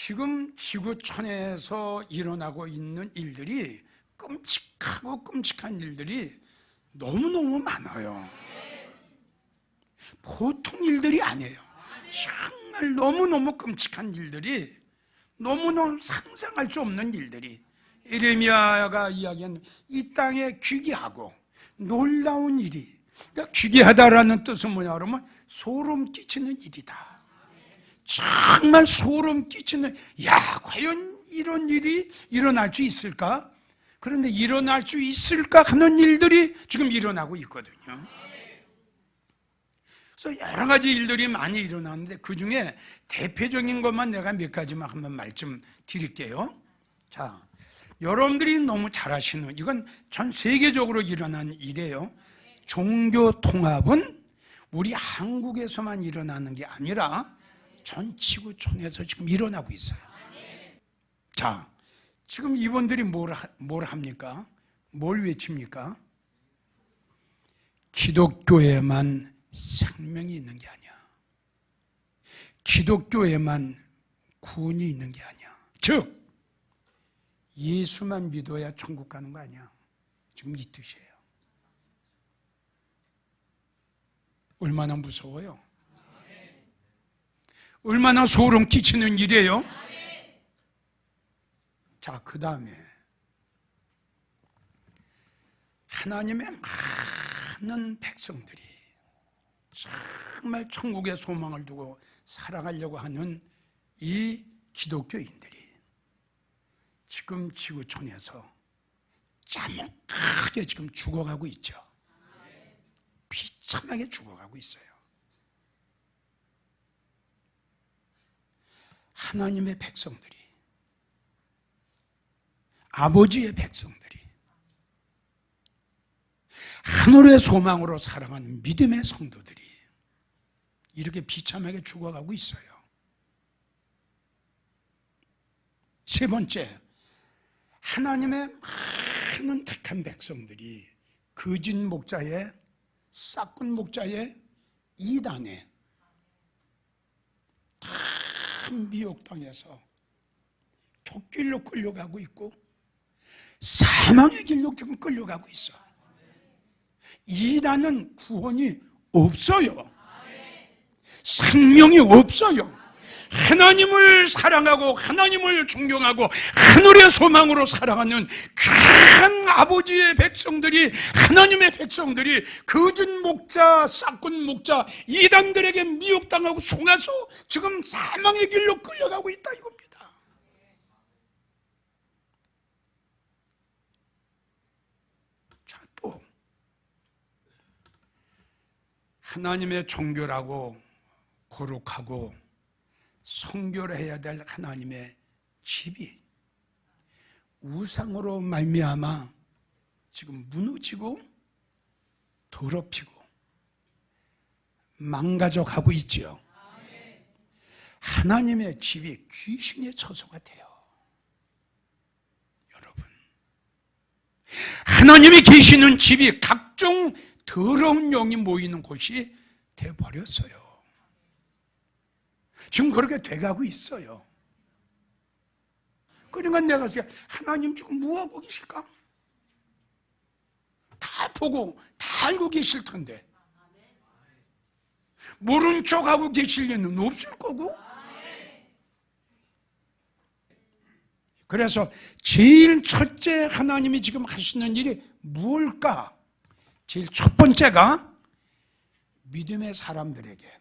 지금 지구촌에서 일어나고 있는 일들이 끔찍하고 끔찍한 일들이 너무너무 많아요. 보통 일들이 아니에요. 정말 너무너무 끔찍한 일들이 너무너무 상상할 수 없는 일들이 에레미야가 이야기한 이 땅에 귀기하고 놀라운 일이 그러니까 귀기하다라는 뜻은 뭐냐 그러면 소름 끼치는 일이다. 정말 소름 끼치는 야 과연 이런 일이 일어날 수 있을까? 그런데 일어날 수 있을까 하는 일들이 지금 일어나고 있거든요. 그래서 여러 가지 일들이 많이 일어나는데 그 중에 대표적인 것만 내가 몇 가지만 한번 말씀 드릴게요. 자, 여러분들이 너무 잘 아시는 이건 전 세계적으로 일어난 일이에요. 종교 통합은 우리 한국에서만 일어나는 게 아니라 전 지구촌에서 지금 일어나고 있어요. 자, 지금 이분들이 뭘, 하- 뭘 합니까? 뭘 외칩니까? 기독교에만 생명이 있는 게 아니야. 기독교에만 구원이 있는 게 아니야. 즉, 예수만 믿어야 천국 가는 거 아니야. 지금 이 뜻이에요. 얼마나 무서워요? 얼마나 소름 끼치는 일이에요? 자, 그 다음에 하나님의 많은 백성들이 정말 천국의 소망을 두고 살아가려고 하는 이 기독교인들이 지금 지구촌에서 짜목하게 지금 죽어가고 있죠. 비참하게 죽어가고 있어요. 하나님의 백성들이 아버지의 백성들이 하늘의 소망으로 살아가는 믿음의 성도들이 이렇게 비참하게 죽어가고 있어요. 세 번째, 하나님의 많은 택한 백성들이 거짓 목자의 싹군 목자의 이단에 다 미혹당해서 족길로 끌려가고 있고 사망의 길로 지금 끌려가고 있어. 이단은 구원이 없어요. 생명이 없어요. 하나님을 사랑하고 하나님을 존경하고 하늘의 소망으로 살아가는 큰 아버지의 백성들이 하나님의 백성들이 거짓 목자, 싹군 목자, 이단들에게 미혹당하고 속아서 지금 사망의 길로 끌려가고 있다 이겁니다. 하나님의 종교라고 거룩하고 성교를 해야 될 하나님의 집이 우상으로 말미암아 지금 무너지고 더럽히고 망가져 가고 있지요. 하나님의 집이 귀신의 처소가 돼요. 여러분. 하나님이 계시는 집이 각종 더러운 영이 모이는 곳이 돼 버렸어요. 지금 그렇게 돼가고 있어요. 그러니까 내가 하나님 지금 뭐하고 계실까? 다 보고 다 알고 계실 텐데 모른 척하고 계실 리는 없을 거고 그래서 제일 첫째 하나님이 지금 하시는 일이 무엇일까? 제일 첫 번째가 믿음의 사람들에게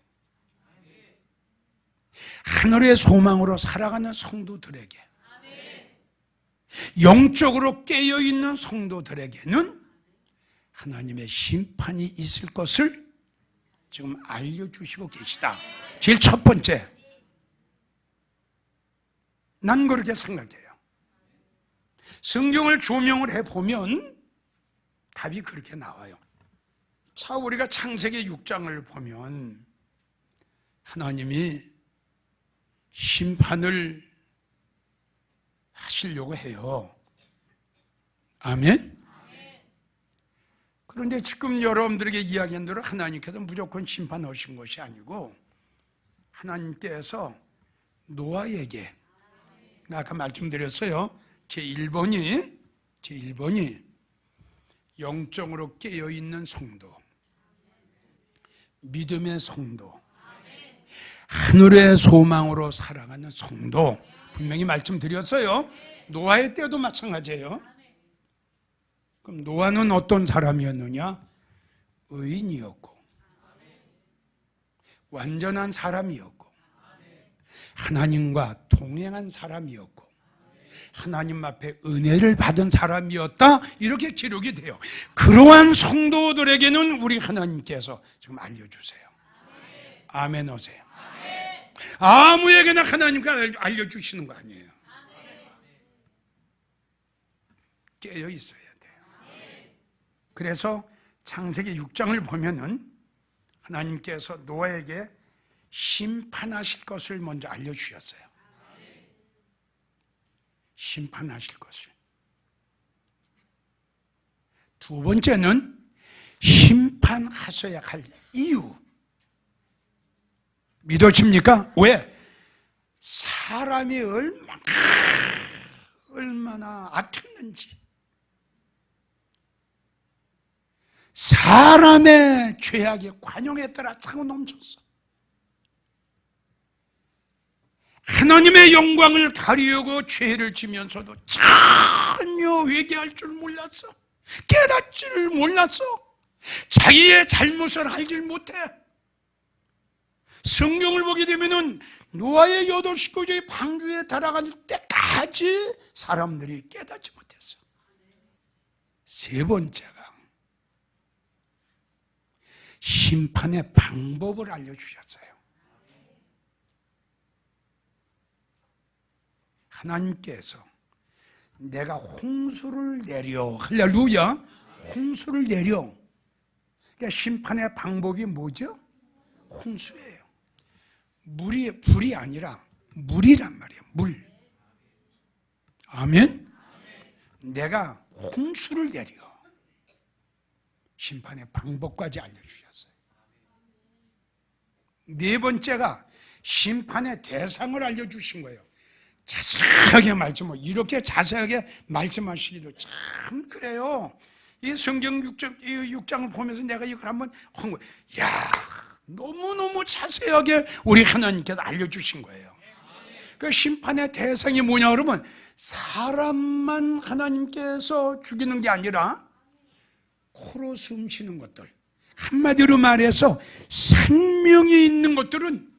하늘의 소망으로 살아가는 성도들에게 영적으로 깨어 있는 성도들에게는 하나님의 심판이 있을 것을 지금 알려주시고 계시다. 제일 첫 번째. 난 그렇게 생각해요. 성경을 조명을 해보면 답이 그렇게 나와요. 자, 우리가 창세기 6장을 보면 하나님이 심판을 하시려고 해요. 아멘? 그런데 지금 여러분들에게 이야기한 대로 하나님께서 무조건 심판하신 것이 아니고 하나님께서 노아에게 아까 말씀드렸어요. 제 1번이 제 1번이 영적으로 깨어 있는 성도. 믿음의 성도. 하늘의 소망으로 살아가는 성도. 분명히 말씀드렸어요. 노아의 때도 마찬가지예요. 그럼 노아는 어떤 사람이었느냐? 의인이었고 완전한 사람이었고 하나님과 동행한 사람이었고 하나님 앞에 은혜를 받은 사람이었다 이렇게 기록이 돼요. 그러한 성도들에게는 우리 하나님께서 지금 알려주세요. 아멘 오세요. 아무에게나 하나님께 알려주시는 거 아니에요. 깨어 있어야 돼요. 그래서 창세기 6장을 보면은 하나님께서 노아에게 심판하실 것을 먼저 알려주셨어요. 심판하실 것을. 두 번째는 심판하셔야 할 이유. 믿어집니까? 왜? 사람이 얼마나, 얼마나 악했는지. 사람의 죄악의 관용에 따라 차고 넘쳤어. 하나님의 영광을 가리우고 죄를 지면서도 전혀 회개할 줄 몰랐어. 깨닫지를 몰랐어. 자기의 잘못을 알질 못해. 성경을 보게 되면은 노아의 여덟 식구들이 방주에 달아갈 때까지 사람들이 깨닫지 못했어. 세 번째가 심판의 방법을 알려주셨어요. 하나님께서 내가 홍수를 내려 할렐루야 홍수를 내려 그러니까 심판의 방법이 뭐죠? 홍수예요. 물이 불이 아니라 물이란 말이에요. 물. 아멘. 내가 홍수를 내려 심판의 방법까지 알려주셨어요. 네 번째가 심판의 대상을 알려주신 거예요. 자세하게 말씀, 이렇게 자세하게 말씀하시기도 참 그래요. 이 성경 6장, 이 6장을 보면서 내가 이걸 한번 한 거예요. 야 너무너무 자세하게 우리 하나님께서 알려주신 거예요. 그 심판의 대상이 뭐냐 그러면 사람만 하나님께서 죽이는 게 아니라 코로 숨 쉬는 것들. 한마디로 말해서 생명이 있는 것들은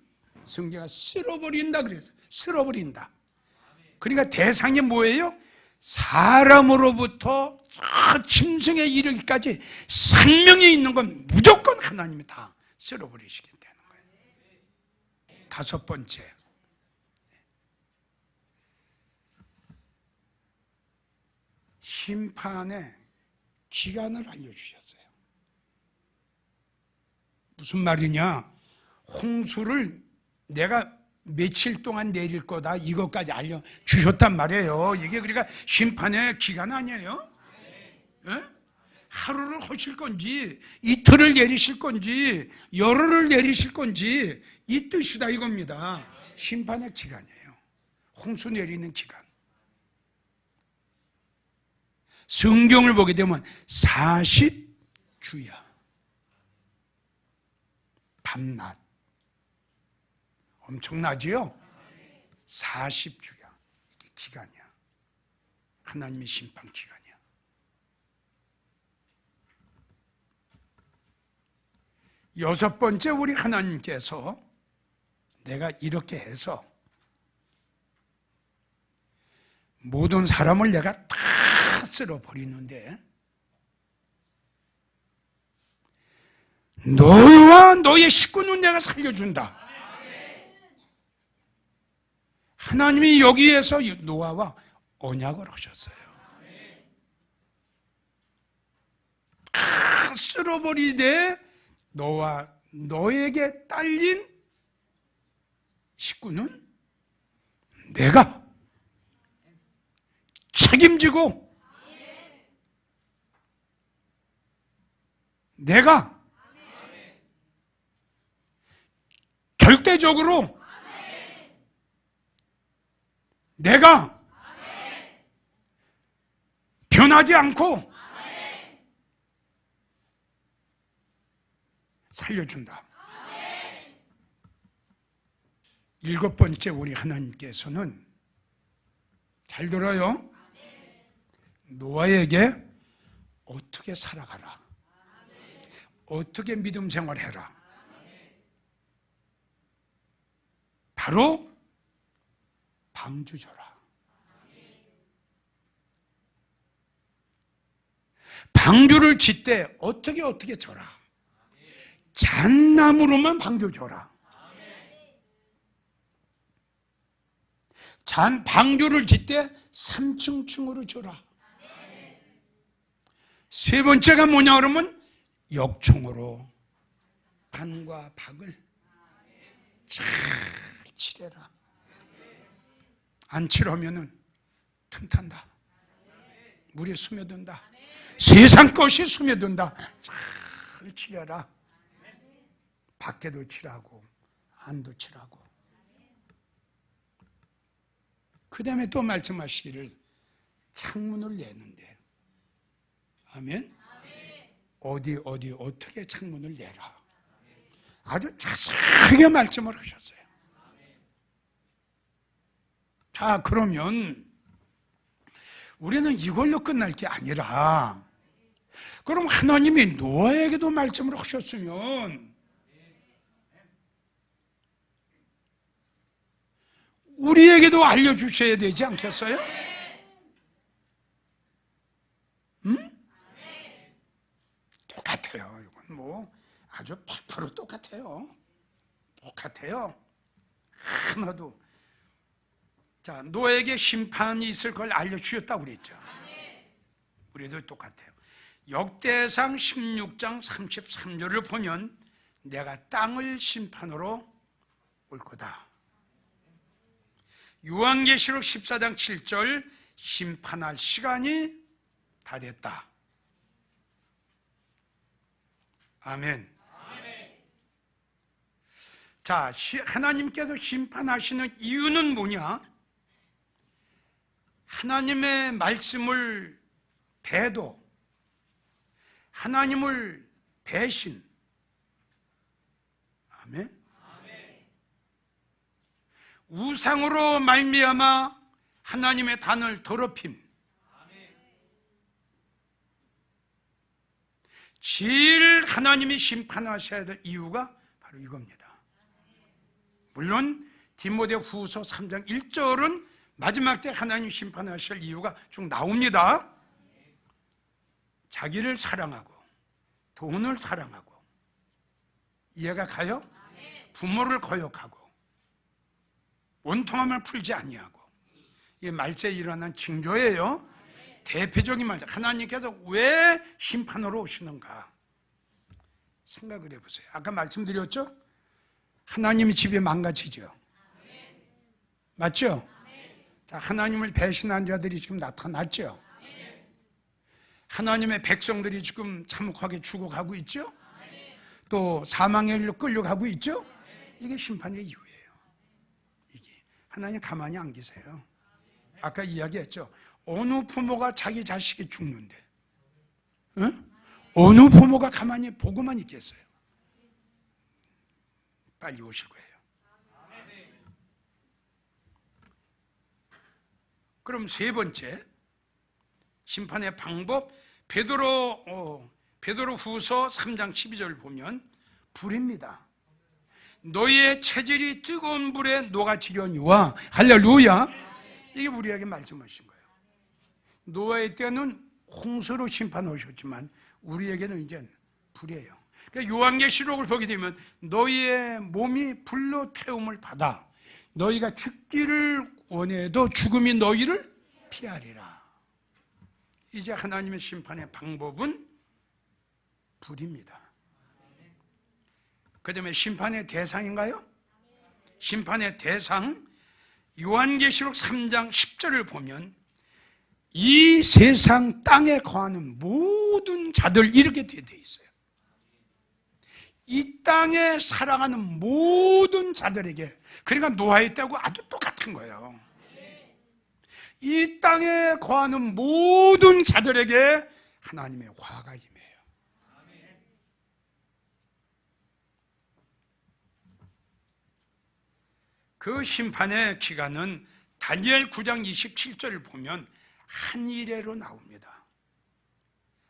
성경가 쓸어버린다 그래서 쓸어버린다. 그러니까 대상이 뭐예요? 사람으로부터 짐승에 이르기까지 생명이 있는 건 무조건 하나님이 다 쓸어버리시게 되는 거예요. 다섯 번째. 심판의 기간을 알려주셨어요. 무슨 말이냐? 홍수를 내가 며칠 동안 내릴 거다 이것까지 알려 주셨단 말이에요. 이게 그러니까 심판의 기간 아니에요? 예? 하루를 하실 건지 이틀을 내리실 건지 열흘을 내리실 건지 이 뜻이다 이겁니다. 심판의 기간이에요. 홍수 내리는 기간. 성경을 보게 되면 40주야. 밤낮. 엄청나지요? 40주야. 이게 기간이야. 하나님의 심판 기간이야. 여섯 번째 우리 하나님께서 내가 이렇게 해서 모든 사람을 내가 다 쓸어 버리는데 너와 너의 식구는 내가 살려준다. 하나님이 여기에서 노아와 언약을 하셨어요. 다 쓸어버리되 너와 너에게 딸린 식구는 내가 책임지고 내가 절대적으로 내가 변하지 않고 살려준다. 일곱 번째 우리 하나님께서는 잘 들어요. 노아에게 어떻게 살아가라. 어떻게 믿음 생활해라. 바로 방주 줘라. 방주를 짓되 어떻게 어떻게 줘라. 잣나무로만 방주 줘라. 잔 방주를 짓되 삼층층으로 줘라. 세 번째가 뭐냐 그러면 역총으로 단과 박을 잘 칠해라. 안 칠하면은 틈탄다. 물에 스며든다. 세상 것이 스며든다. 잘 칠해라. 밖에도 칠하고 안도 칠하고. 그 다음에 또 말씀하시기를 창문을 내는데 아멘? 어디 어디 어떻게 창문을 내라 아주 자세하게 말씀을 하셨어요 자 그러면 우리는 이걸로 끝날 게 아니라 그럼 하나님이 노아에게도 말씀을 하셨으면 우리에게도 알려주셔야 되지 않겠어요? 음? 똑같아요. 이건 뭐 아주 100% 똑같아요. 똑같아요. 하나도. 자, 노에게 심판이 있을 걸 알려주셨다고 그랬죠. 우리도 똑같아요. 역대상 16장 33절을 보면 내가 땅을 심판으로 올 거다. 요한계시록 14장 7절 심판할 시간이 다 됐다. 아멘. 자, 시- 하나님께서 심판하시는 이유는 뭐냐? 하나님의 말씀을 배도, 하나님을 배신. 아멘. 우상으로 말미암아 하나님의 단을 더럽힘. 제일 하나님이 심판하셔야 될 이유가 바로 이겁니다. 물론 디모데 후서 3장 1절은 마지막 때 하나님 심판하실 이유가 쭉 나옵니다. 자기를 사랑하고 돈을 사랑하고 이해가 가요? 부모를 거역하고 원통함을 풀지 아니하고 이게 말세에 일어난 징조예요. 대표적인 말자. 하나님께서 왜 심판으로 오시는가? 생각을 해보세요. 아까 말씀드렸죠? 하나님의 집이 망가지죠. 맞죠? 자, 하나님을 배신한 자들이 지금 나타났죠. 하나님의 백성들이 지금 참혹하게 죽어가고 있죠. 또 사망의 일로 끌려가고 있죠. 이게 심판의. 이게 하나님 가만히 안 계세요. 아까 이야기했죠. 어느 부모가 자기 자식이 죽는데, 응? 어느 부모가 가만히 보고만 있겠어요. 빨리 오실 거예요. 그럼 세 번째 심판의 방법 베드로 어, 베드로 후서 3장 12절 보면 불입니다. 너희의 체질이 뜨거운 불에 녹아지려니와 할렐루야 이게 우리에게 말씀하신 거예요. 노아의 때는 홍수로 심판 오셨지만 우리에게는 이제 불이에요. 그러니까 요한계시록을 보게 되면 너희의 몸이 불로 태움을 받아 너희가 죽기를 원해도 죽음이 너희를 피하리라. 이제 하나님의 심판의 방법은 불입니다. 그 다음에 심판의 대상인가요? 심판의 대상, 요한계시록 3장 10절을 보면 이 세상 땅에 거하는 모든 자들 이렇게 되어 있어요. 이 땅에 살아가는 모든 자들에게 그러니까 노아의 때하고 아주 똑같은 거예요. 이 땅에 거하는 모든 자들에게 하나님의 화가 임해요. 그 심판의 기간은 다니엘 9장 27절을 보면 한일회로 나옵니다.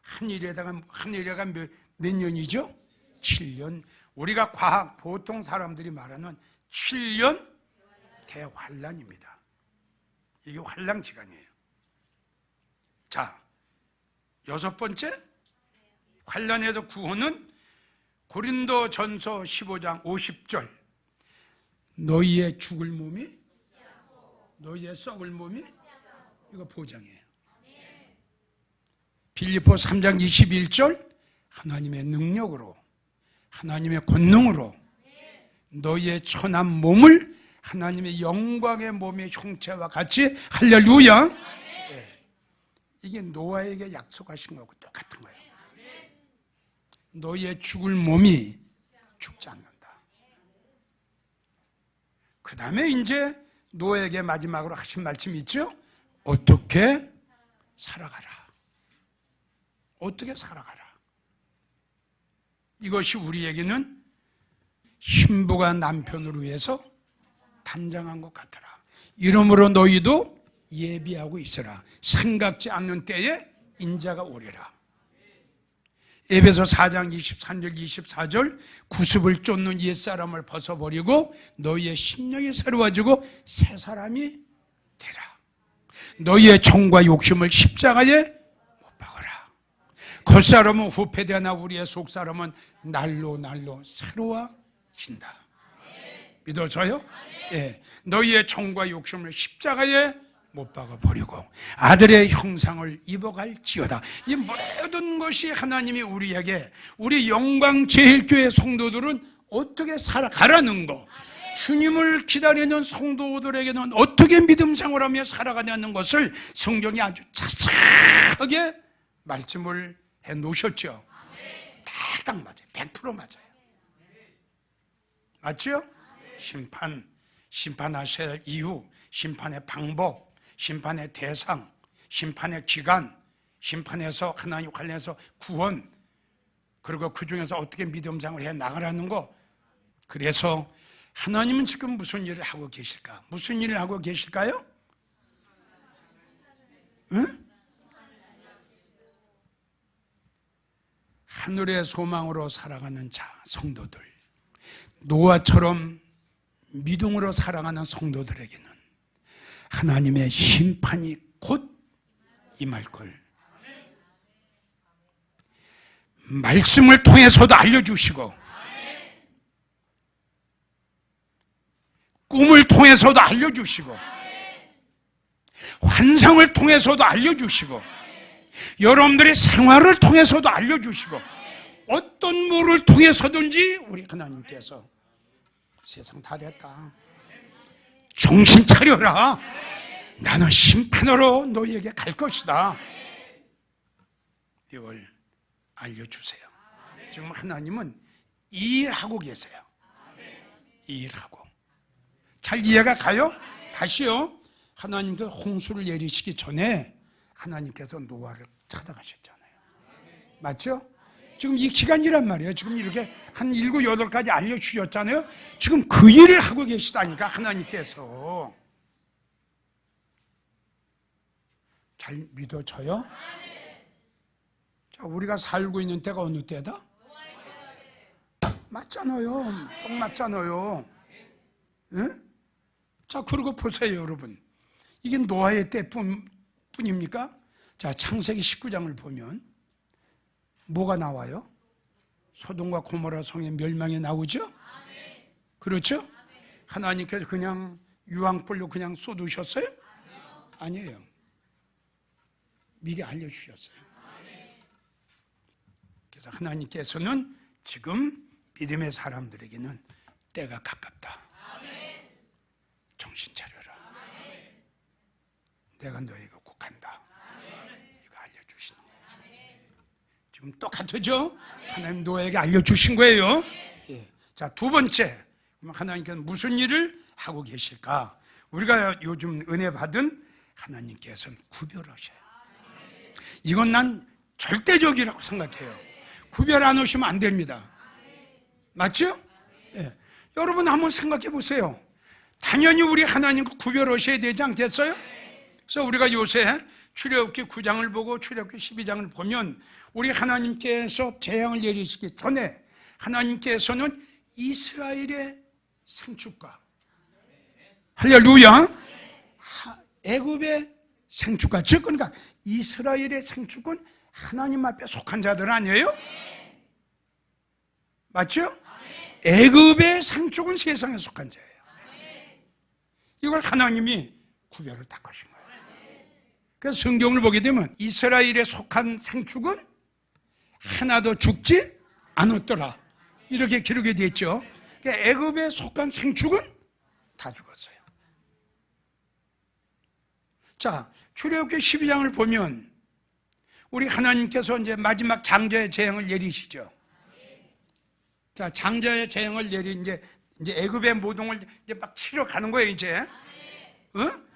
한일회다가 한일회가 몇, 몇 년이죠? 7년. 우리가 과학 보통 사람들이 말하는 7년 대환란입니다. 이게 환란 기간이에요. 자, 여섯 번째 환란에서 구원은 고린도 전서 15장 50절 너희의 죽을 몸이 너희의 썩을 몸이 이거 보장이에요. 빌리포 3장 21절 하나님의 능력으로 하나님의 권능으로 너희의 천한 몸을 하나님의 영광의 몸의 형체와 같이 할렐루야. 예. 이게 노아에게 약속하신 거하고 똑같은 거예요. 너희의 죽을 몸이 죽지 않는다. 그 다음에 이제 노아에게 마지막으로 하신 말씀이 있죠? 어떻게 살아가라. 어떻게 살아가라. 이것이 우리에게는 신부가 남편을 위해서 단장한 것 같더라. 이러므로 너희도 예비하고 있어라. 생각지 않는 때에 인자가 오리라. 에베소 4장 23절 24절 구습을 쫓는 옛사람을 벗어버리고 너희의 심령이 새로워지고 새 사람이 되라. 너희의 정과 욕심을 십자가에 못 박아라. 겉사람은 후패되나 우리의 속사람은 날로 날로 새로워진다. 믿어져요? 예. 너희의 정과 욕심을 십자가에 못 박아 버리고 아들의 형상을 입어갈 지어다. 이 모든 것이 하나님이 우리에게 우리 영광 제일교회 성도들은 어떻게 살아가라는 거. 주님을 기다리는 성도들에게는 어떻게 믿음 생활하며 살아가냐는 것을 성경이 아주 자세하게 말씀을 해 놓으셨죠. 딱 맞아요. 100% 맞아요. 맞죠? 심판, 심판하실 이유, 심판의 방법, 심판의 대상, 심판의 기간, 심판에서 하나님 관련해서 구원, 그리고 그 중에서 어떻게 믿음장을 해 나가라는 거. 그래서 하나님은 지금 무슨 일을 하고 계실까? 무슨 일을 하고 계실까요? 응? 하늘의 소망으로 살아가는 자, 성도들. 노아처럼 믿음으로 살아가는 성도들에게는 하나님의 심판이 곧 임할 걸. 말씀을 통해서도 알려주시고, 꿈을 통해서도 알려주시고, 환상을 통해서도 알려주시고, 여러분들의 생활을 통해서도 알려주시고, 어떤 물을 통해서든지 우리 하나님께서 세상 다 됐다. 정신 차려라. 나는 심판으로 너희에게 갈 것이다. 이걸 알려주세요. 지금 하나님은 이 일하고 계세요. 이 일하고. 잘 이해가 가요? 다시요. 하나님께서 홍수를 내리시기 전에 하나님께서 노아를 찾아가셨잖아요. 맞죠? 지금 이 기간이란 말이에요. 지금 이렇게 한 일곱, 여덟 가지 알려주셨잖아요. 지금 그 일을 하고 계시다니까, 하나님께서. 잘 믿어져요? 자, 우리가 살고 있는 때가 어느 때다? 맞잖아요. 딱 맞잖아요. 예? 자, 그러고 보세요, 여러분. 이게 노아의 때뿐, 뿐입니까? 자, 창세기 19장을 보면 뭐가 나와요? 소돔과 고모라 성의 멸망이 나오죠? 그렇죠? 하나님께서 그냥 유황불로 그냥 쏟으셨어요? 아니에요. 미리 알려주셨어요. 그래서 하나님께서는 지금 믿음의 사람들에게는 때가 가깝다. 정신 차려라. 내가 너에게 꼭 간다. 이거 알려주시는 거죠. 지금 똑같죠? 하나님 노예에게 알려주신 거예요. 예. 자, 두 번째. 하나님께서 무슨 일을 하고 계실까? 우리가 요즘 은혜 받은 하나님께서는 구별하셔요. 이건 난 절대적이라고 생각해요. 구별 안 하시면 안 됩니다. 맞죠? 예. 여러분 한번 생각해 보세요. 당연히 우리 하나님 구별하셔야 되지 않겠어요? 그래서 우리가 요새 출애굽기 9장을 보고 출애굽기 12장을 보면 우리 하나님께서 재앙을 내리시기 전에 하나님께서는 이스라엘의 생축과 할렐루야 하- 애굽의 생축과 즉 그러니까 이스라엘의 생축은 하나님 앞에 속한 자들 아니에요? 맞죠? 애굽의 상축은 세상에 속한 자예요. 이걸 하나님이 구별을 딱 하신 거예요. 그래서 성경을 보게 되면 이스라엘에 속한 상축은 하나도 죽지 않았더라. 이렇게 기록이 되어 있죠. 그러니까 애굽에 속한 생축은 다 죽었어요. 자, 출애굽기 12장을 보면 우리 하나님께서 이제 마지막 장자의 재앙을 내리시죠. 자, 장자의 재앙을 내리 이제 이제 애굽의 모동을 이제 막 치러 가는 거예요, 이제. 어?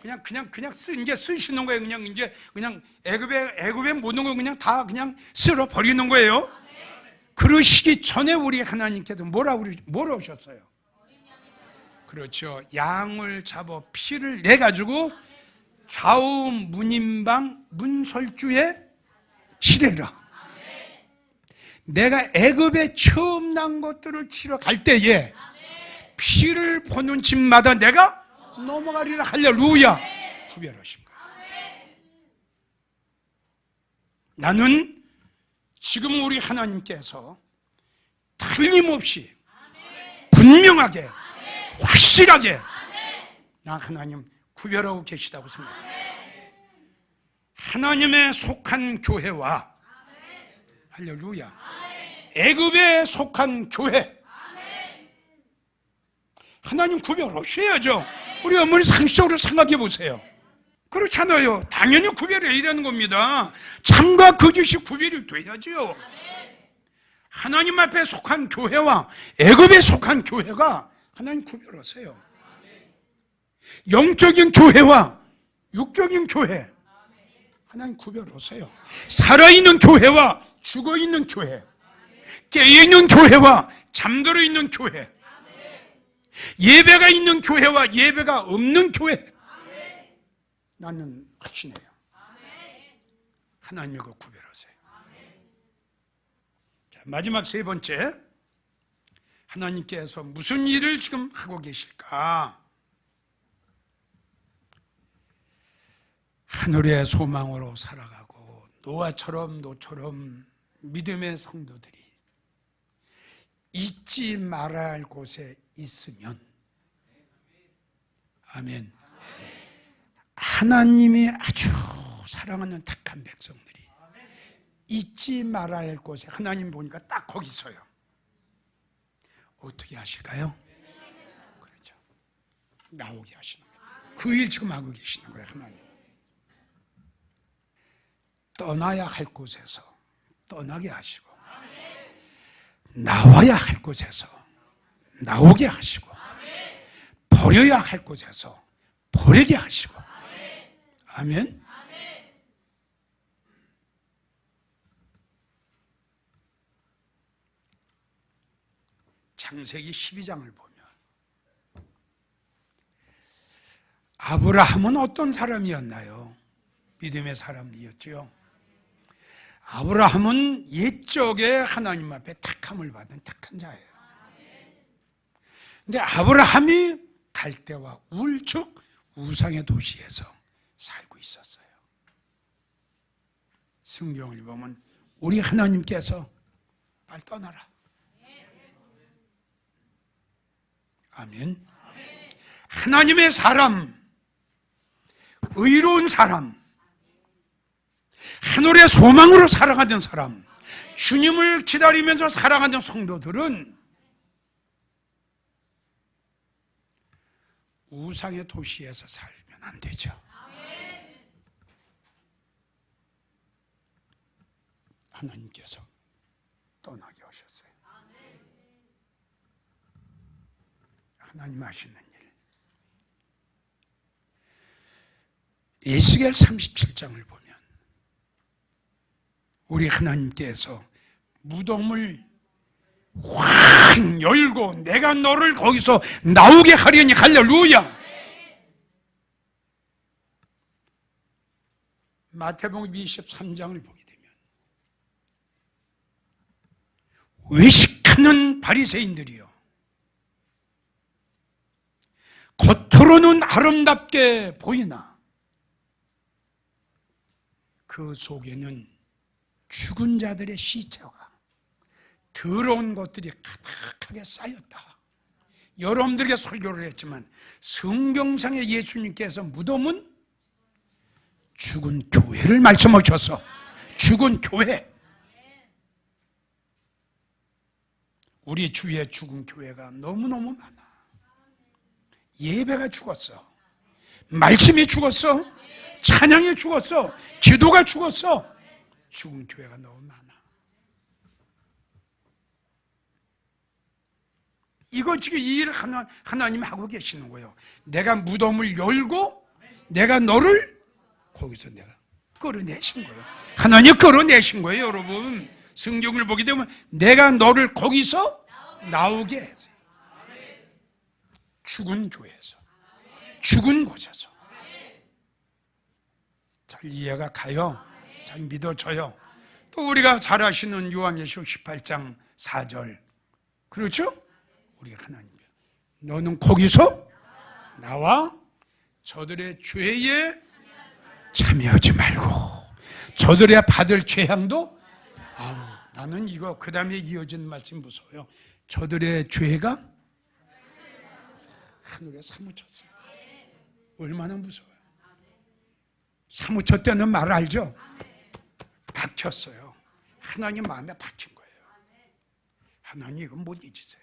그냥 그냥 그냥 쓰 이제 쓰시는 거예요. 그냥 이제 그냥 애굽의 애굽의 모든 걸 그냥 다 그냥 쓸어 버리는 거예요. 그러시기 전에 우리 하나님께서 뭐라 그러 뭐라 하셨어요? 그렇죠. 양을 잡아 피를 내 가지고 좌우 문인방 문설주에 칠해라. 내가 애굽에 처음 난 것들을 치러 갈 때에 피를 보는 집마다 내가 넘어가리라 할렐루야 구별하신 거야. 나는 지금 우리 하나님께서 틀림없이 분명하게 확실하게 나 하나님 구별하고 계시다고 생각해요. 하나님의 속한 교회와 할렐루야 애굽에 속한 교회 하나님 구별하셔야죠. 우리 어머니 상식적으로 생각해 보세요. 그렇잖아요. 당연히 구별해야 되는 겁니다. 참과 거짓이 구별이 돼야지요. 하나님 앞에 속한 교회와 애굽에 속한 교회가 하나님 구별하세요. 영적인 교회와 육적인 교회 하나님 구별하세요. 살아있는 교회와 죽어있는 교회 깨어있는 교회와 잠들어 있는 교회 예배가 있는 교회와 예배가 없는 교회 나는 확신해요. 하나님 이거 구별하세요. 자, 마지막 세 번째 하나님께서 무슨 일을 지금 하고 계실까? 하늘의 소망으로 살아가고 노아처럼 노처럼 믿음의 성도들이 잊지 말아야 할 곳에 있으면 아멘. 하나님이 아주 사랑하는 택한 백성들이 잊지 말아야 할 곳에 하나님 보니까 딱 거기 서요. 어떻게 하실까요? 그렇죠. 나오게 하시는 거예요. 그 일 지금 하고 계시는 거예요, 하나님. 떠나야 할 곳에서 떠나게 하시고 나와야 할 곳에서 나오게 하시고 버려야 할 곳에서 버리게 하시고 아멘. 창세기 12장을 보면 아브라함은 어떤 사람이었나요? 믿음의 사람이었죠. 아브라함은 옛적에 하나님 앞에 택함을 받은 택한 자예요. 근데 아브라함이 갈대와 울즉 우상의 도시에서 살고 있었어요. 성경을 보면 우리 하나님께서 빨리 떠나라. 아멘. 하나님의 사람, 의로운 사람, 하늘의 소망으로 살아가던 사람, 주님을 기다리면서 살아가는 성도들은 우상의 도시에서 살면 안 되죠. 하나님께서 떠나게 하셨어요. 하나님 하시는 일. 에스겔 37장을 보면 우리 하나님께서 무덤을 확 열고 내가 너를 거기서 나오게 하려니 할렐루야. 마태복음 23장을 보게 되면 외식하는 바리새인들이요. 겉으로는 아름답게 보이나 그 속에는 죽은 자들의 시체가 더러운 것들이 가득하게 쌓였다. 여러분들에게 설교를 했지만 성경상의 예수님께서 무덤은 죽은 교회를 말씀하셔서 죽은 교회 우리 주위에 죽은 교회가 너무너무 많아. 예배가 죽었어. 말씀이 죽었어. 찬양이 죽었어. 기도가 죽었어. 죽은 교회가 너무 많아. 이거 지금 이 일을 하나, 하나님 하고 계시는 거예요. 내가 무덤을 열고 내가 너를 거기서 내가 끌어내신 거예요. 하나님 끌어내신 거예요, 여러분. 성경을 보게 되면 내가 너를 거기서 나오게 했어요. 죽은 교회에서. 죽은 곳에서. 잘 이해가 가요. 잘 믿어져요. 또 우리가 잘 아시는 요한계시록 18장 4절. 그렇죠? 우리 하나님. 너는 거기서 나와 저들의 죄에 참여하지 말고 저들의 받을 재앙도 아우 나는 이거 그 다음에 이어진 말씀 무서워요. 저들의 죄가 하늘에 사무쳤어요. 얼마나 무서워요. 사무쳤다는 말 알죠? 박혔어요. 하나님 마음에 박힌 거예요. 하나님 이건 못 잊으세요.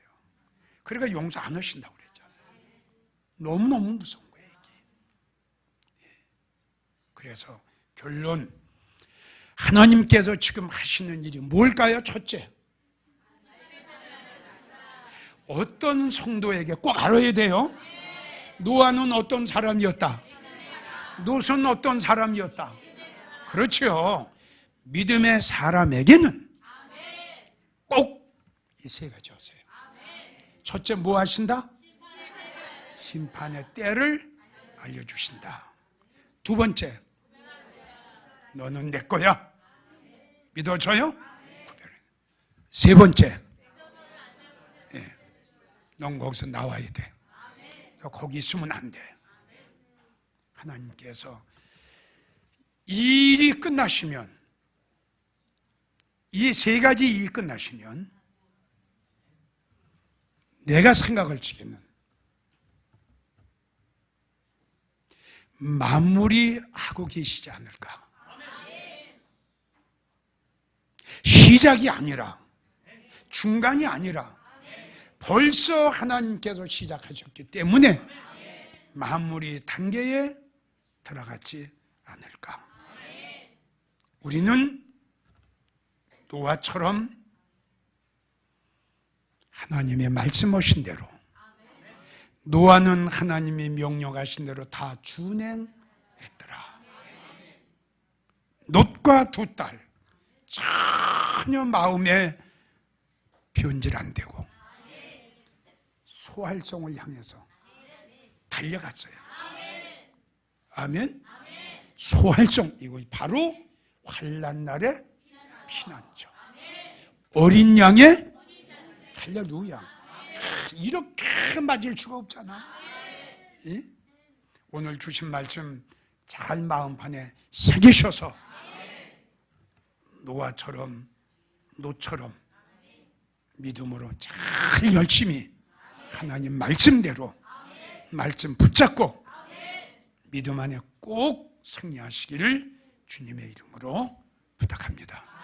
그러니까 용서 안 하신다고 그랬잖아요. 너무너무 무서운 거예요, 이게. 예. 그래서 결론, 하나님께서 지금 하시는 일이 뭘까요? 첫째, 어떤 성도에게 꼭 알아야 돼요. 노아는 어떤 사람이었다. 노선 어떤 사람이었다. 그렇죠. 믿음의 사람에게는 꼭 이 세 가지 하세요. 첫째 뭐 하신다? 심판의 때를 알려주신다. 두 번째, 너는 내 거야. 믿어줘요? 세 번째, 예, 넌 거기서 나와야 돼. 너 거기 있으면 안 돼. 하나님께서 이 일이 끝나시면 이 세 가지 일이 끝나시면 내가 생각을 지기는 마무리 하고 계시지 않을까? 시작이 아니라 중간이 아니라 벌써 하나님께서 시작하셨기 때문에 마무리 단계에 들어갔지 않을까. 우리는 노아처럼 하나님의 말씀하신 대로 노아는 하나님이 명령하신 대로 다 준행했더라. 놋과 두 딸 전혀 마음에 변질 안 되고 소활성을 향해서 달려갔어요. 아멘. 소활성 이거 바로 환란 날의 피난처. 어린 양의 할렐루야. 이렇게 맞을 수가 없잖아. 예? 오늘 주신 말씀 잘 마음판에 새기셔서 노아처럼 노처럼 믿음으로 잘 열심히 하나님 말씀대로 말씀 붙잡고 믿음 안에 꼭 승리하시기를 주님의 이름으로 부탁합니다.